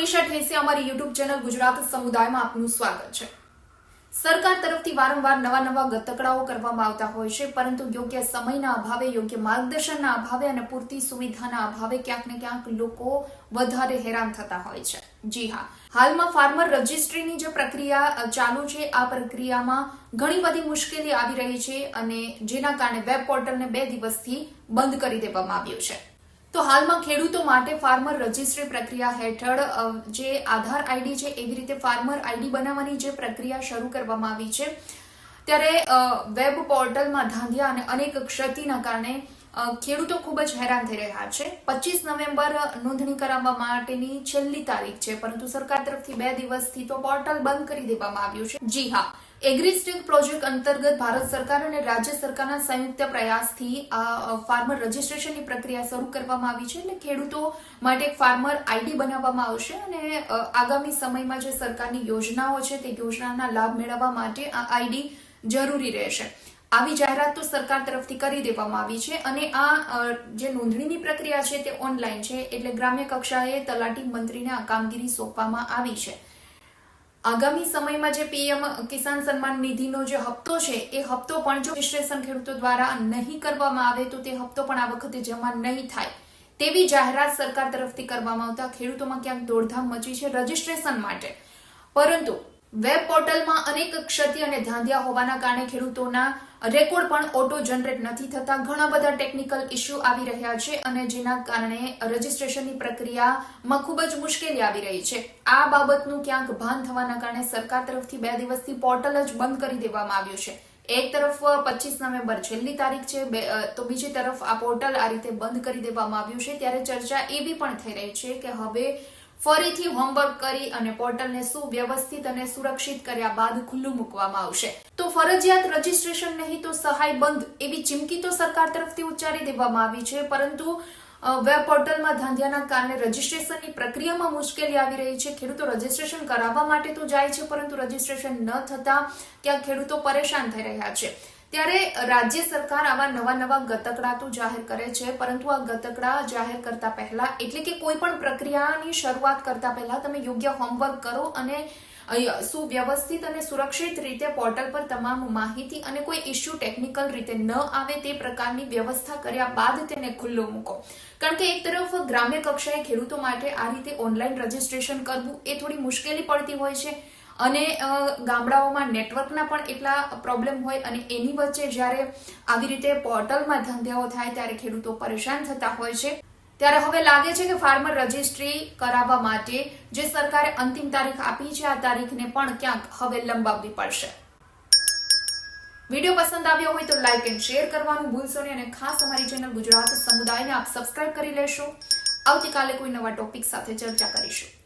સમીક્ષા ઠેસે અમારી YouTube channel Gujarat સમુદાયમાં આપનું સ્વાગત છે. સરકાર તરફથી વારંવાર નવા નવા ગતકડાઓ કરવામાં આવતા હોય છે, પરંતુ યોગ્ય સમયના અભાવે, યોગ્ય માર્ગદર્શનના અભાવે અને પૂરતી સુવિધાના અભાવે ક્યાંક ને ક્યાંક લોકો વધારે હેરાન થતા હોય છે. જી હા, હાલમાં ફાર્મર રજિસ્ટ્રીની જે પ્રક્રિયા ચાલુ છે, આ પ્રક્રિયામાં ઘણી બધી મુશ્કેલી આવી રહી છે અને જેના કારણે વેબ પોર્ટલને બે દિવસથી બંધ કરી દેવામાં આવ્યું છે. તો હાલમાં ખેડૂતો માટે ફાર્મર રજિસ્ટ્રી પ્રક્રિયા હેઠળ જે આધાર આઈડી છે, એવી રીતે ફાર્મર આઈડી બનાવવાની જે પ્રક્રિયા શરૂ કરવામાં આવી છે. ત્યારે વેબ પોર્ટલમાં ધાંધિયા અને અનેક ક્ષતિના કારણે ખેડૂતો ખૂબ જ હેરાન થઈ રહ્યા છે. પચીસ નવેમ્બર નોંધણી કરાવવા માટેની છેલ્લી તારીખ છે, પરંતુ સરકાર તરફથી બે દિવસથી તો પોર્ટલ બંધ કરી દેવામાં આવ્યું છે. જી હા. એગ્રીસ્ટેક પ્રોજેક્ટ અંતર્ગત ભારત સરકાર અને રાજ્ય સરકારના સંયુક્ત પ્રયાસથી આ ફાર્મર રજિસ્ટ્રેશનની પ્રક્રિયા શરૂ કરવામાં આવી છે એટલે ખેડૂતો માટે એક ફાર્મર આઈડી બનાવવામાં આવશે અને આગામી સમયમાં જે સરકારની યોજનાઓ છે તે યોજનાના લાભ મેળવવા માટે આ આઈડી જરૂરી રહેશે. આવી જાહેરાત તો સરકાર તરફથી કરી દેવામાં આવી છે અને આ જે નોંધણીની પ્રક્રિયા છે તે ઓનલાઈન છે એટલે ગ્રામ્ય કક્ષાએ તલાટી મંત્રીને આ કામગીરી સોંપવામાં આવી છે. આગામી સમયમાં જે પીએમ કિસાન સન્માન નિધિનો જે હપ્તો છે, એ હપ્તો પણ જો રજીસ્ટ્રેશન ખેડૂતો દ્વારા નહીં કરવામાં આવે, તો તે હપ્તો પણ આ વખતે જમા નહીં થાય. તેવી જાહેરાત સરકાર તરફથી કરવામાં આવતા ખેડૂતોમાં ક્યાંક દોડધામ મચી છે રજીસ્ટ્રેશન માટે. પરંતુ વેબ પોર્ટલમાં અનેક ક્ષતિ અને ધાંધિયા હોવાના કારણે ખેડૂતોના રેકોર્ડ પણ ઓટો જનરેટ નથી થતા. ઘણા બધા ટેકનિકલ ઇસ્યુ આવી રહ્યા છે અને જેના કારણે રજીસ્ટ્રેશનની પ્રક્રિયામાં ખૂબ જ મુશ્કેલી આવી રહી છે. આ બાબતનું ક્યાંક ભાન થવાના કારણે સરકાર તરફથી બે દિવસથી પોર્ટલ જ બંધ કરી દેવામાં આવ્યું છે. એક તરફ પચીસ નવેમ્બર છેલ્લી તારીખ છે તો બીજી તરફ આ પોર્ટલ આ રીતે બંધ કરી દેવામાં આવ્યું છે. ત્યારે ચર્ચા એવી પણ થઈ રહી છે કે હવે ફરીથી હોમવર્ક કરી અને પોર્ટલને સુવ્યવસ્થિત અને સુરક્ષિત કર્યા બાદ ખુલ્લું મૂકવામાં આવશે. તો ફરજિયાત રજીસ્ટ્રેશન નહીં તો સહાય બંધ એવી ચીમકી તો સરકાર તરફથી ઉચ્ચારી દેવામાં આવી છે, પરંતુ વેબ પોર્ટલમાં ધાંધિયાના કારણે રજીસ્ટ્રેશનની પ્રક્રિયામાં મુશ્કેલી આવી રહી છે. ખેડૂતો રજીસ્ટ્રેશન કરાવવા માટે તો જાય છે, પરંતુ રજીસ્ટ્રેશન ન થતા ક્યાંક ખેડૂતો પરેશાન થઈ રહ્યા છે. ત્યારે રાજ્ય સરકાર આવા નવા નવા ગતકડા તો જાહેર કરે છે, પરંતુ આ ગતકડા જાહેર કરતા પહેલા, એટલે કે કોઈ પણ પ્રક્રિયાની શરૂઆત કરતા પહેલા તમે યોગ્ય હોમવર્ક કરો અને સુવ્યવસ્થિત અને સુરક્ષિત રીતે પોર્ટલ પર તમામ માહિતી અને કોઈ ઇસ્યુ ટેકનિકલ રીતે ન આવે તે પ્રકારની વ્યવસ્થા કર્યા બાદ તેને ખુલ્લો મૂકો. કારણ કે એક તરફ ગ્રામ્ય કક્ષાએ ખેડૂતો માટે આ રીતે ઓનલાઈન રજીસ્ટ્રેશન કરવું એ થોડી મુશ્કેલી પડતી હોય છે અને ગામડાઓમાં નેટવર્કના પણ એટલા પ્રોબ્લેમ હોય અને એની વચ્ચે જ્યારે આવી રીતે પોર્ટલમાં ધંધાઓ થાય ત્યારે ખેડૂતો પરેશાન થતા હોય છે. ત્યારે હવે લાગે છે કે ફાર્મર રજિસ્ટ્રી કરાવવા માટે જે સરકારે અંતિમ તારીખ આપી છે, આ તારીખને પણ ક્યાંક હવે લંબાવવી પડશે. વીડિયો પસંદ આવ્યો હોય તો લાઇક એન્ડ શેર કરવાનું ભૂલશો નહીં અને ખાસ અમારી ચેનલ ગુજરાત સમુદાયને આપ સબસ્ક્રાઇબ કરી લેશો. આવતીકાલે કોઈ નવા ટોપિક સાથે ચર્ચા કરીશું.